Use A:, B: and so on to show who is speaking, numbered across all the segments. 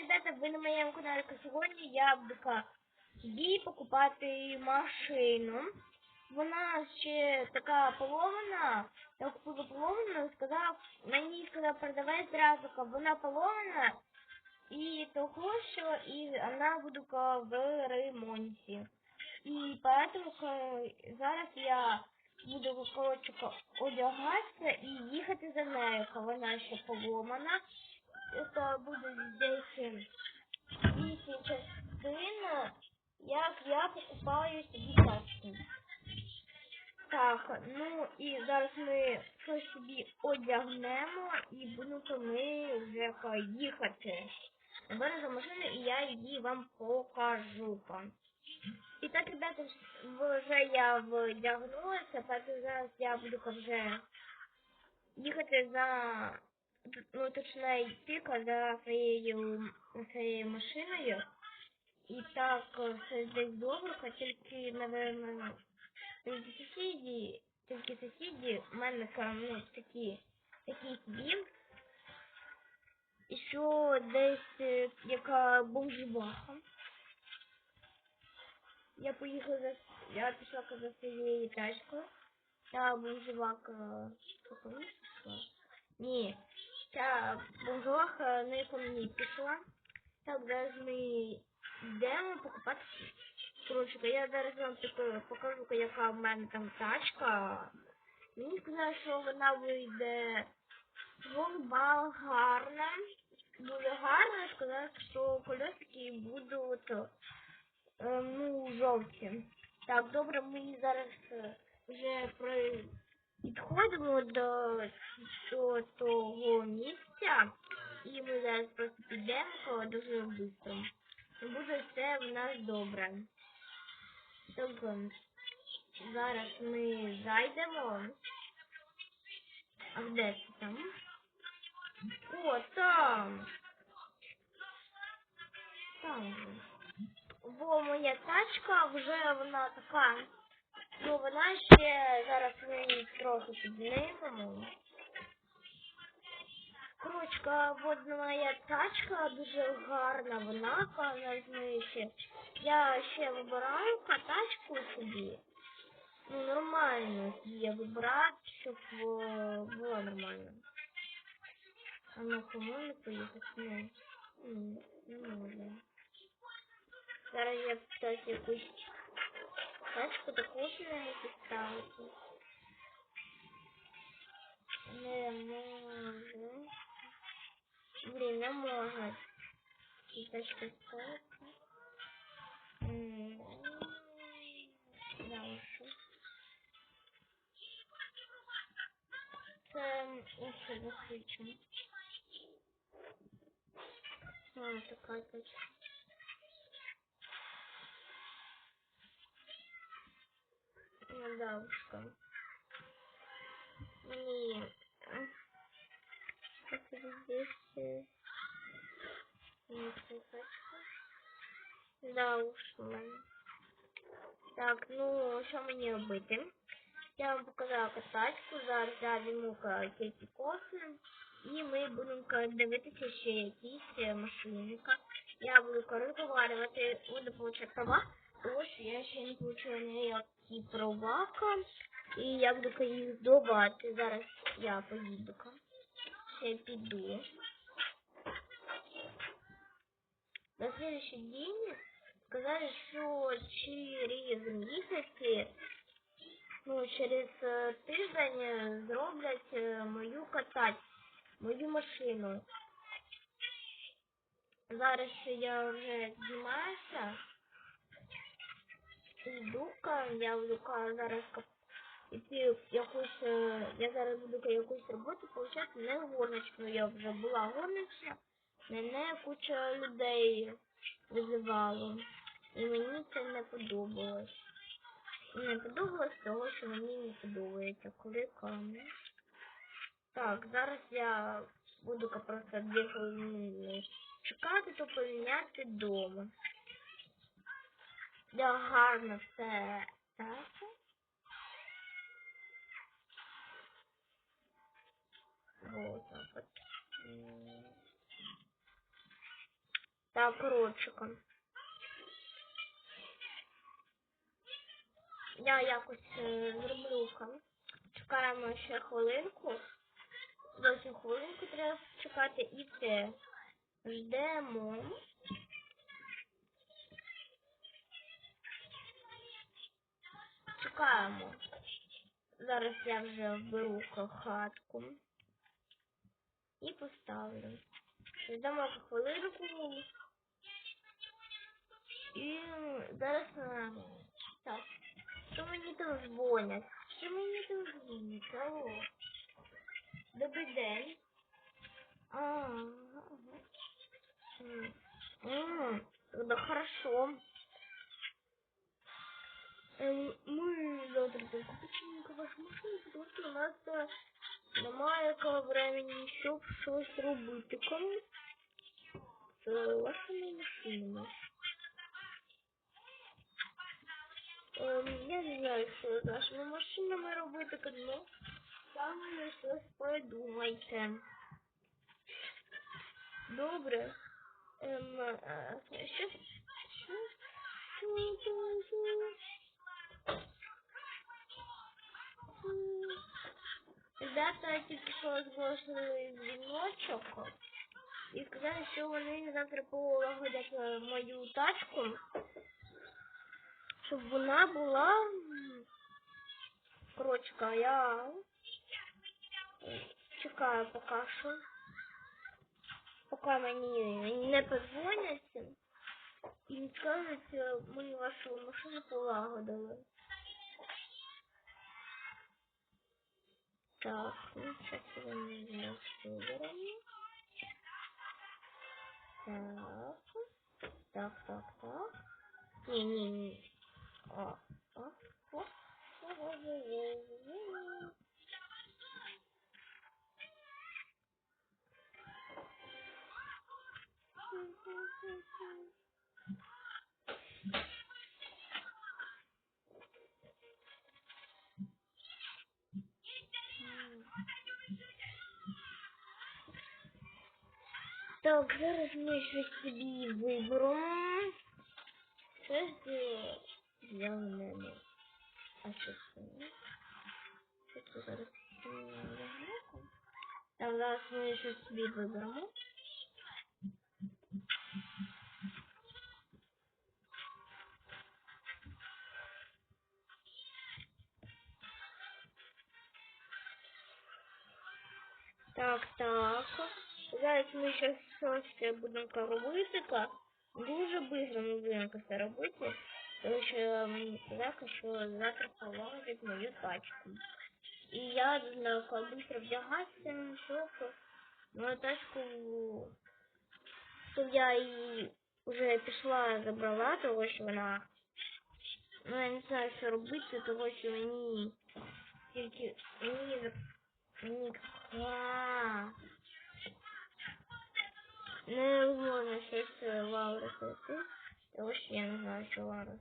A: ребята, ви на моєму каналі сьогодні я буду собі покупати машину. Вона ще така поломана. Я купила поломану, сказав, мені сказав продавець зразу, ка вона поломана. І того, що і вона буде в ремонті. І поэтому зараз я буду коротше ка, одягатися і їхати за нею, ка вона ще поломана. Это буде десь вісім частин, як я покупаю собі тачку. Так, ну і зараз ми щось собі одягнемо і будемо ми вже ка, їхати. За машину і я її вам покажу. ка. І так, ребята, вже я вдягнулася, поэтому зараз я буду вже їхати за ну, точно йти за своєю, своєю машиною. І так, все десь довго, ка, тільки, напевно, сусіді, тільки сусіді, в мене ка, ну, такі, такі собі. І що десь е, яка бомжеваха. Я поїхала за я пішла за своєю тачкою. Та бомжевака пішла. Ні, ця бомжеваха не по мені пішла. Так, зараз ми йдемо покупати. Коротше, я зараз вам таку покажу, яка в мене там тачка. Мені сказали, що вона вийде голуба гарна. Дуже гарна, сказали, що колесики будуть е, ну, жовті. Так, добре, ми зараз е, вже при... підходимо до, того місця. І ми зараз просто підемо дуже швидко. Буде все в нас добре. Тобто, зараз ми зайдемо. А де це там? О, там. Там. Бо моя тачка вже вона така. Ну вона ще зараз ми її трохи піднімемо. Кручка, от моя тачка дуже гарна, вона ще. Я ще вибираю тачку собі. Ну, нормально я вибираю, щоб е, було нормально. А ну кому не поїхати? Ну, не можна. Зараз я питаюся якусь тачку таку собі підставити. Не можу. Блін, не можна. Ці тачки ставити. М, Да, що? Це ось засвідчено. А, така тачка. Ну, бабушка. Мне... Как здесь... э, нет, не хочу. Да уж, ладно. Так, ну, що мені робити? Я вам показала катачку, зараз я візьму тільки коси, і ми будемо дивитися ще якісь е, машини. ка. Я буду ка буду получати права, тому я ще не получила ніякі права, і я буду їх здобувати. Зараз я поїду. Ще піду. На следующий день сказали, що через місяці, ну, через е, тиждень зроблять е, мою катать, мою машину. Зараз я вже знімаюся. Йду-ка, я буду ка зараз іти якусь, е, я зараз буду якусь роботу получати, не горничну, я вже була горнична, мене куча людей визивало. І мені це не подобалось. І не подобалось того, що мені не подобається, коли камінь. Так, зараз я буду просто дві хвилини чекати, то поміняти дома. Я гарно все так. Вот так от. Так, коротчика. Я якось е, зроблю ка. Чекаємо ще хвилинку. Зовсім хвилинку треба чекати і все. Ждемо. Чекаємо. Зараз я вже вберу ка- хатку. І поставлю. Ждемо хвилинку. І зараз так. Що мені там дзвонять? Що мені там дзвонять? Алло. Добрий день. А, ага. М, м, Да хорошо. Эм, Мы завтра только почему вашу машину, потому что у нас э, немає якого времени, щоб щось робити. Кому з вашими машинами? Ем, я не знаю, що з вашими машинами робити, ну, саме щось придумайте. Добре. Ем, е, що? Що? Що? Що? Що? Ребята тільки що зголосили дзвіночок і сказали, що вони завтра полагодять е, мою тачку, щоб вона була коротше, я чекаю поки що. Поки мені не подзвонять і скажуть, е, ми вашу машину полагодили. Так, ну сейчас его нужно выберем. Так. Так, так, так. Не, не, не. А, а, а. Так, зараз ми щось собі виберемо. Щось для мене. А що це? Що це зараз? Так, зараз ми щось собі виберемо. Щось будемо робити. ка. Дуже швидко ми будемо це робити. Тому що сказали, що завтра полагодять мою тачку. І я должна швидко вдягатися, щоб мою тачку, щоб я її вже пішла, забрала, тому що вона, ну я не знаю, що робити, тому що мені тільки, мені, Знайти, тому що я не знаю, чого Лаура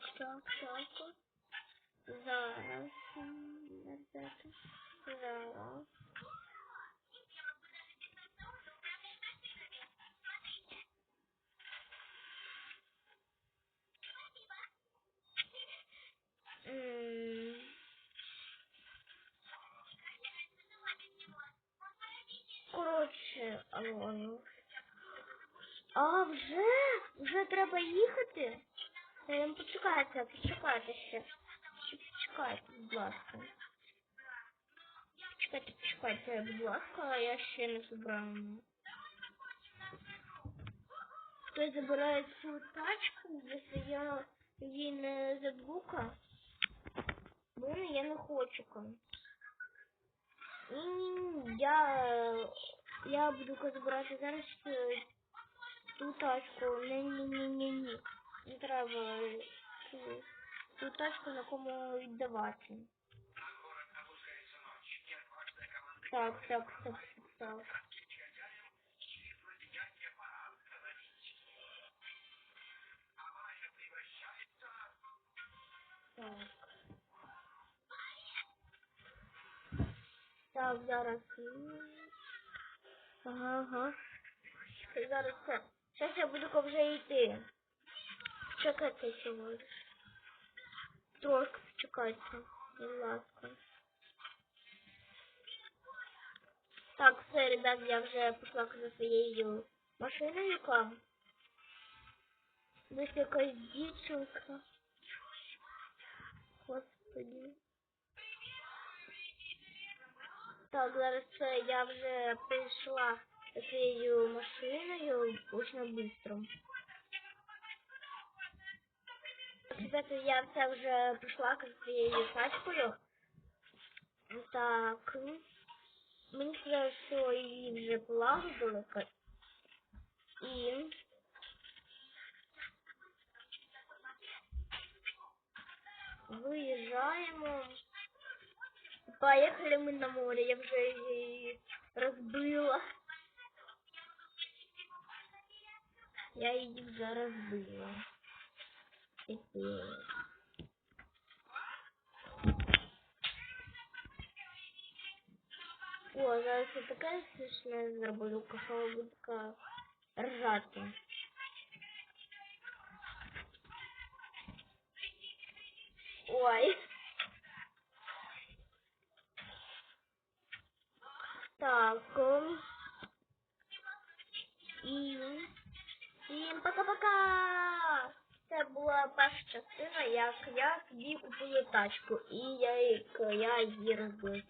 A: Так, так, так. Зараз. М, Зараз. Зараз. М. Коротше, алло, алло. А, вже? Вже треба їхати? Почекайте, почекайте ще. Почекайте, будь ласка. Почекайте, почекайте, будь ласка, я ще не забрала. Хтось забирає цю тачку, якщо я її не забука. Блин, я не хочу. Ні, я, я буду збирати зараз е, ту тачку. Ні, ні, ні, ні, ні. Не треба е, ту, тачку на кому віддавати. Так, так, так, так, так. Так. Зараз. Ага, ага. Зараз це. Зараз я буду вже йти. Чекайте сьогодні. Трошки почекайте, будь ласка. Так, все, ребят, я вже пішла за своєю машиною к вам. Десь якась дівчинка. Господи. Так, зараз це я вже прийшла за своєю машиною очень быстро. Ребята, я все вже прийшла з своєю тачкою. Так. Мені сказали, що її вже полагодили. І виїжджаємо. Поїхали ми на море, я вже її розбила. Я її вже розбила. О, зараз я таке смішне зроблю, що буде така ржати. Ой. Так. ем, І всім пока-пока! Це була перша частина, купую тачку. І я, я її пока-пока.